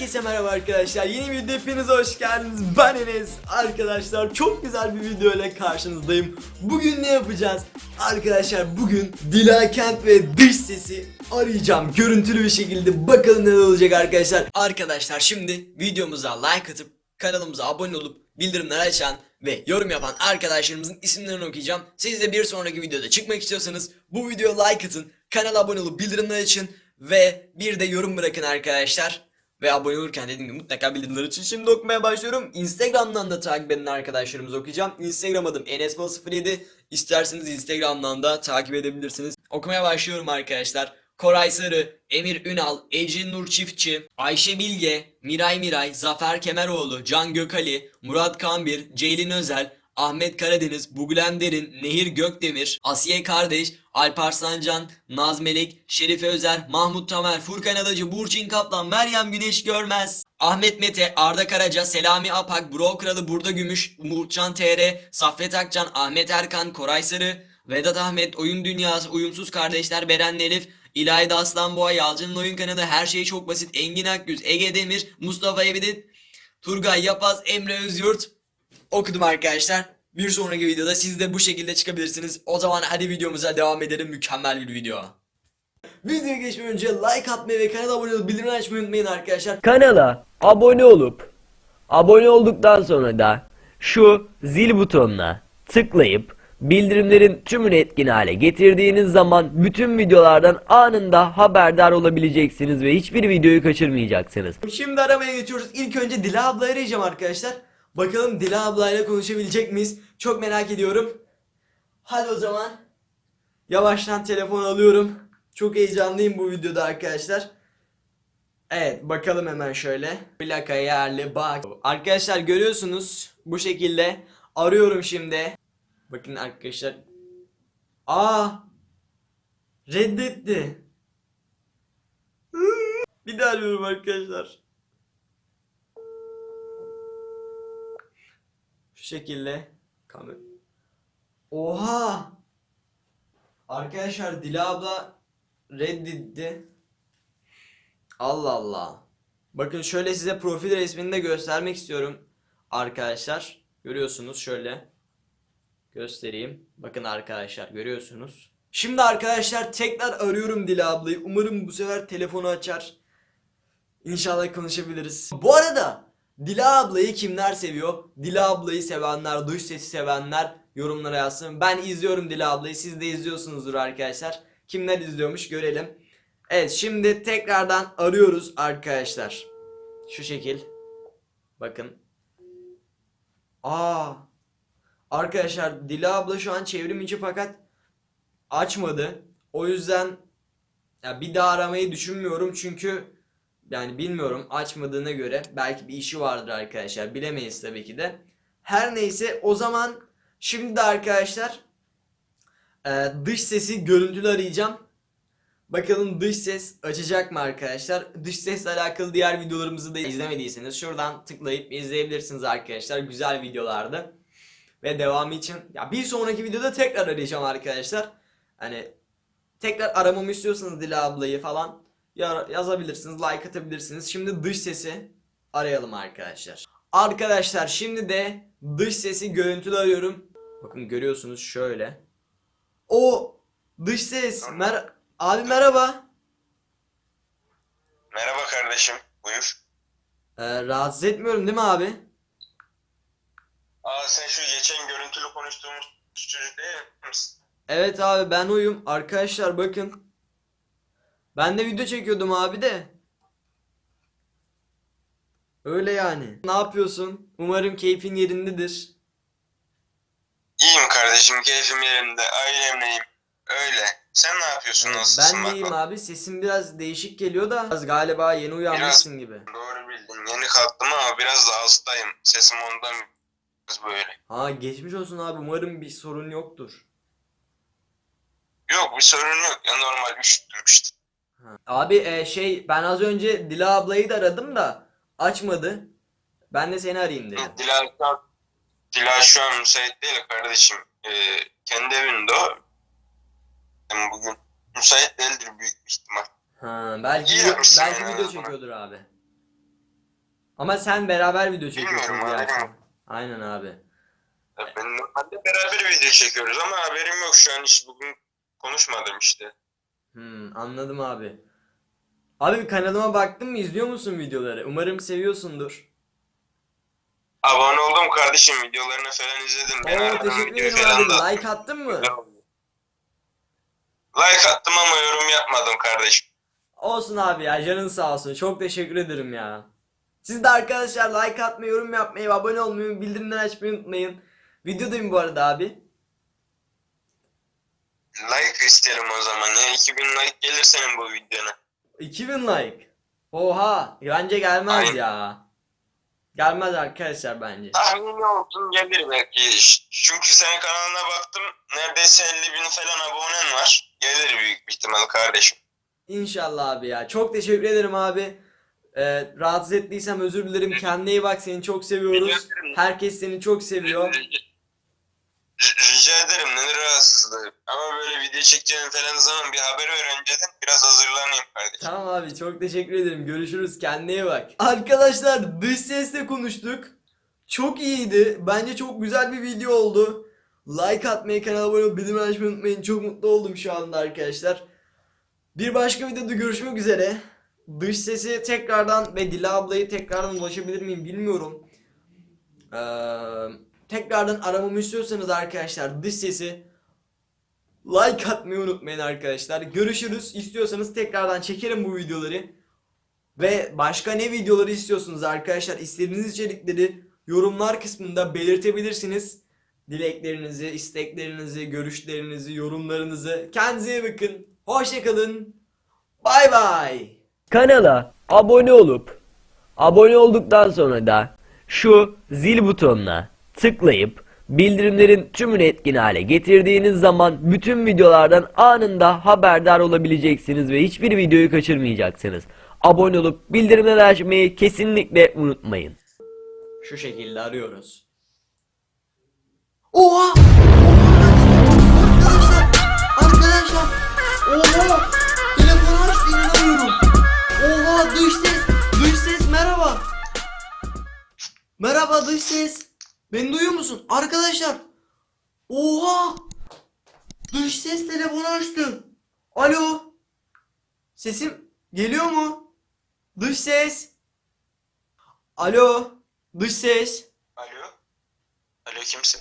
Herkese merhaba arkadaşlar. Yeni bir video hepiniz hoş geldiniz. Ben Enes. Arkadaşlar çok güzel bir video ile karşınızdayım. Bugün ne yapacağız? Arkadaşlar bugün Dilakent ve dış sesi arayacağım. Görüntülü bir şekilde bakalım ne olacak arkadaşlar. Arkadaşlar şimdi videomuza like atıp kanalımıza abone olup bildirimleri açan ve yorum yapan arkadaşlarımızın isimlerini okuyacağım. Siz de bir sonraki videoda çıkmak istiyorsanız bu videoya like atın, kanala abone olup bildirimleri açın ve bir de yorum bırakın arkadaşlar. Ve abone olurken dediğim gibi mutlaka bildirimler için şimdi okumaya başlıyorum. Instagram'dan da takip edin arkadaşlarımızı okuyacağım. Instagram adım enesmo07. İsterseniz Instagram'dan da takip edebilirsiniz. Okumaya başlıyorum arkadaşlar. Koray Sarı, Emir Ünal, Ece Nur Çiftçi, Ayşe Bilge, Miray Miray, Zafer Kemeroğlu, Can Gökali, Murat Kambir, Ceylin Özel, Ahmet Karadeniz, Bugülem Derin, Nehir Gökdemir, Asiye Kardeş, Alparslan Can, Naz Melek, Şerife Özer, Mahmut Tamer, Furkan Adacı, Burçin Kaplan, Meryem Güneş Görmez, Ahmet Mete, Arda Karaca, Selami Apak, Bro Kralı, Burda Gümüş, Umutcan TR, Saffet Akcan, Ahmet Erkan, Koray Sarı, Vedat Ahmet, Oyun Dünyası, Uyumsuz Kardeşler, Beren Elif, İlayda Aslanboğa, Yalçın'ın Oyun Kanadı, Her Şey Çok Basit, Engin Akgüz, Ege Demir, Mustafa Ebedit, Turgay Yapaz, Emre Özyurt, okudum arkadaşlar. Bir sonraki videoda siz de bu şekilde çıkabilirsiniz. O zaman hadi videomuza devam edelim. Mükemmel bir video. Videoya geçmeden önce like atmayı ve kanala abone olup bildirimleri açmayı unutmayın arkadaşlar. Kanala abone olup abone olduktan sonra da şu zil butonuna tıklayıp bildirimlerin tümünü etkin hale getirdiğiniz zaman bütün videolardan anında haberdar olabileceksiniz ve hiçbir videoyu kaçırmayacaksınız. Şimdi aramaya geçiyoruz. İlk önce Dila ablayı arayacağım arkadaşlar. Bakalım Dila ablayla konuşabilecek miyiz? Çok merak ediyorum. Hadi o zaman. Yavaştan telefon alıyorum. Çok heyecanlıyım bu videoda arkadaşlar. Evet bakalım hemen şöyle. Plaka yerli bak. Arkadaşlar görüyorsunuz bu şekilde. Arıyorum şimdi. Bakın arkadaşlar. Aa! Reddetti. Bir daha arıyorum arkadaşlar. Şu şekilde. Oha! Arkadaşlar Dila abla reddetti. Allah Allah. Bakın şöyle size profil resmini de göstermek istiyorum. Arkadaşlar görüyorsunuz şöyle. Göstereyim. Bakın arkadaşlar görüyorsunuz. Şimdi arkadaşlar tekrar arıyorum Dila ablayı. Umarım bu sefer telefonu açar. İnşallah konuşabiliriz. Bu arada Dila ablayı kimler seviyor? Dila ablayı sevenler, duş sesi sevenler yorumlara yazsın. Ben izliyorum Dila ablayı. Siz de izliyorsunuzdur arkadaşlar. Kimler izliyormuş görelim. Evet şimdi tekrardan arıyoruz arkadaşlar. Şu şekil. Bakın. Aa. Arkadaşlar Dila abla şu an çevrim içi fakat açmadı. O yüzden ya bir daha aramayı düşünmüyorum çünkü yani bilmiyorum açmadığına göre belki bir işi vardır arkadaşlar. Bilemeyiz tabii ki de. Her neyse o zaman şimdi de arkadaşlar e, dış sesi görüntülü arayacağım. Bakalım dış ses açacak mı arkadaşlar? Dış sesle alakalı diğer videolarımızı da izlemediyseniz şuradan tıklayıp izleyebilirsiniz arkadaşlar. Güzel videolardı. Ve devamı için ya bir sonraki videoda tekrar arayacağım arkadaşlar. Hani tekrar aramamı istiyorsanız Dila ablayı falan yazabilirsiniz, like atabilirsiniz. Şimdi dış sesi arayalım arkadaşlar. Arkadaşlar şimdi de dış sesi görüntülü arıyorum. Bakın görüyorsunuz şöyle. O dış ses. Mer abi merhaba. Merhaba kardeşim, buyur. Ee, rahatsız etmiyorum değil mi abi? Aa sen şu geçen görüntülü konuştuğumuz çocuk değil misin? Evet abi ben oyum. Arkadaşlar bakın. Ben de video çekiyordum abi de. Öyle yani. Ne yapıyorsun? Umarım keyfin yerindedir. İyiyim kardeşim, keyfim yerinde, ailemleyim. Öyle. Sen ne yapıyorsun, nasılsın? Ben de iyiyim bakalım? abi. Sesin biraz değişik geliyor da. Biraz galiba yeni uyanmışsın gibi. Doğru bildin. Yeni kalktım ama biraz da hastayım. Sesim ondan biraz böyle. Ha geçmiş olsun abi. Umarım bir sorun yoktur. Yok bir sorun yok ya normal üşüttüm işte. Abi e, şey ben az önce Dila ablayı da aradım da açmadı. Ben de seni arayayım dedim. Dila, şu an- Dila şu an müsait değil kardeşim. Ee, kendi evinde o. Yani bugün müsait değildir büyük bir ihtimal. Ha belki İyi yapmışsın belki ya. video çekiyordur abi. Ama sen beraber video çekiyorsun Bilmiyorum, diye açtım. yok. Aynen abi. Ya Ben normalde beraber video çekiyoruz ama haberim yok şu an hiç bugün konuşmadım işte. Hmm, anladım abi. Abi kanalıma baktın mı? İzliyor musun videoları? Umarım seviyorsundur. Abone oldum kardeşim videolarını falan izledim. Ben Oo aradım, teşekkür videoyu ederim falan abi. da- Like attın mı? Güzel oldu. Like attım ama yorum yapmadım kardeşim. Olsun abi ya canın sağ olsun. Çok teşekkür ederim ya. Siz de arkadaşlar like atmayı, yorum yapmayı, abone olmayı, bildirimleri açmayı unutmayın. Videodayım bu arada abi. Like isterim o zaman ya 2000 like gelir senin bu videona. 2000 like. Oha, bence gelmez Aynen. ya. Gelmez arkadaşlar bence. Tahmini olsun gelir belki. Çünkü senin kanalına baktım neredeyse 50 bin falan abonen var. Gelir büyük bir ihtimal kardeşim. İnşallah abi ya. Çok teşekkür ederim abi. Ee, rahatsız ettiysem özür dilerim. Kendine iyi bak. Seni çok seviyoruz. Herkes seni çok seviyor. Rica- Rica ederim ne rahatsızlığı. Ama böyle video çekeceğin falan zaman bir haber ver önceden biraz hazırlanayım kardeşim. Tamam abi çok teşekkür ederim. Görüşürüz. Kendine iyi bak. Arkadaşlar dış sesle konuştuk. Çok iyiydi. Bence çok güzel bir video oldu. Like atmayı, kanala abone olup bildirim açmayı unutmayın. Çok mutlu oldum şu anda arkadaşlar. Bir başka videoda görüşmek üzere. Dış sesi tekrardan ve Dila ablayı tekrardan ulaşabilir miyim bilmiyorum. Ee, tekrardan aramamı istiyorsanız arkadaşlar dış sesi like atmayı unutmayın arkadaşlar. Görüşürüz. İstiyorsanız tekrardan çekerim bu videoları. Ve başka ne videoları istiyorsunuz arkadaşlar? İstediğiniz içerikleri yorumlar kısmında belirtebilirsiniz. Dileklerinizi, isteklerinizi, görüşlerinizi, yorumlarınızı. Kendinize iyi bakın. Hoşçakalın. Bay bay. Kanala abone olup abone olduktan sonra da şu zil butonuna tıklayıp bildirimlerin tümünü etkin hale getirdiğiniz zaman bütün videolardan anında haberdar olabileceksiniz ve hiçbir videoyu kaçırmayacaksınız. Abone olup bildirimleri açmayı kesinlikle unutmayın. Şu şekilde arıyoruz. Oha! Arkadaşlar! Arkadaşlar! Oha! Telefonu açtı inanamıyorum. Oha dış ses! Dış ses merhaba! Merhaba dış ses! Beni duyuyor musun? Arkadaşlar! Oha! Dış ses telefonu açtı. Alo! Sesim geliyor mu? Dış ses! Alo! Dış ses! Alo? Alo kimsin?